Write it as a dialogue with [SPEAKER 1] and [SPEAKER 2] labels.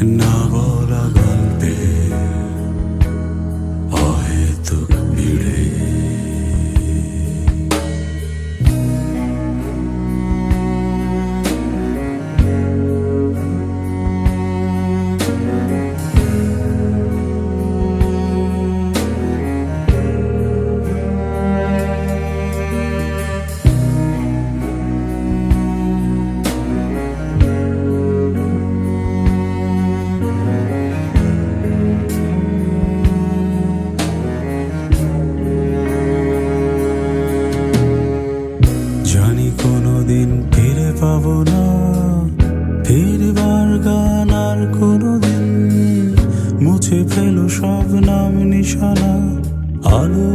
[SPEAKER 1] and I will. না। ফিরবার গান আর কোনো দিন মুছে ফেলো সব নাম নিশানা। আলো